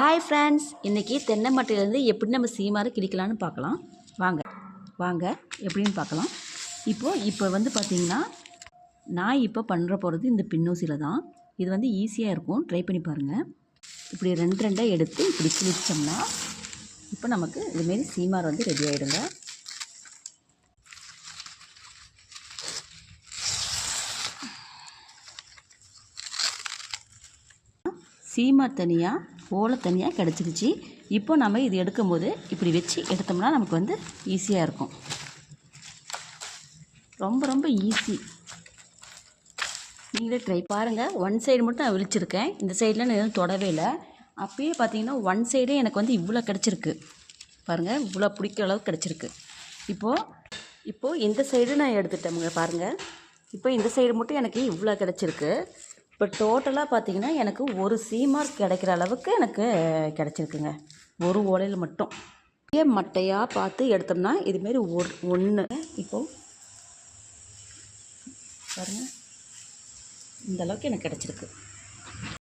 Hi friends இன்றைக்கி தென்னை மட்டையிலேருந்து எப்படி நம்ம சீமாரை கிழிக்கலான்னு பார்க்கலாம். வாங்க வாங்க எப்படின்னு பார்க்கலாம். இப்போது இப்போ வந்து பார்த்திங்கன்னா நான் இப்போ பண்ணுற போகிறது இந்த பின்னூசியில் தான். இது வந்து ஈஸியாக இருக்கும். ட்ரை பண்ணி பாருங்கள் இப்படி ரெண்டு ரெண்டாக எடுத்து இப்படி கிழிச்சோம்னா இப்போ நமக்கு இதுமாரி சீமார் வந்து ரெடி ஆகிடுங்க சீமார் தனியாக ஓலை தனியாக கிடச்சிருச்சு. இப்போ நம்ம இது எடுக்கும்போது இப்படி வச்சு எடுத்தோம்னா நமக்கு வந்து ஈஸியாக இருக்கும். ரொம்ப ரொம்ப ஈஸி நீங்களே ட்ரை பாருங்கள் ஒன் சைடு மட்டும் நான் விழிச்சிருக்கேன் இந்த சைடில் நான் எதுவும் தொடவே இல்லை. அப்பயே பார்த்தீங்கன்னா ஒன் சைடே எனக்கு வந்து இவ்வளோ கிடச்சிருக்கு. பாருங்கள் இவ்வளோ பிடிக்கிற அளவுக்கு கிடச்சிருக்கு. இப்போது இப்போது இந்த சைடு நான் எடுத்துட்டேங்க பாருங்கள் இப்போ இந்த சைடு மட்டும் எனக்கு இவ்வளோ கிடச்சிருக்கு. இப்போ டோட்டலாக பார்த்தீங்கன்னா எனக்கு ஒரு சீமார்க் கிடைக்கிற அளவுக்கு எனக்கு கிடச்சிருக்குங்க. ஒரு ஓலையில் மட்டும். பெரிய மட்டையாக பார்த்து எடுத்தோம்னா இதுமாரி ஒரு ஒன்று இப்போது பாருங்கள் இந்த அளவுக்கு எனக்கு கிடச்சிருக்கு.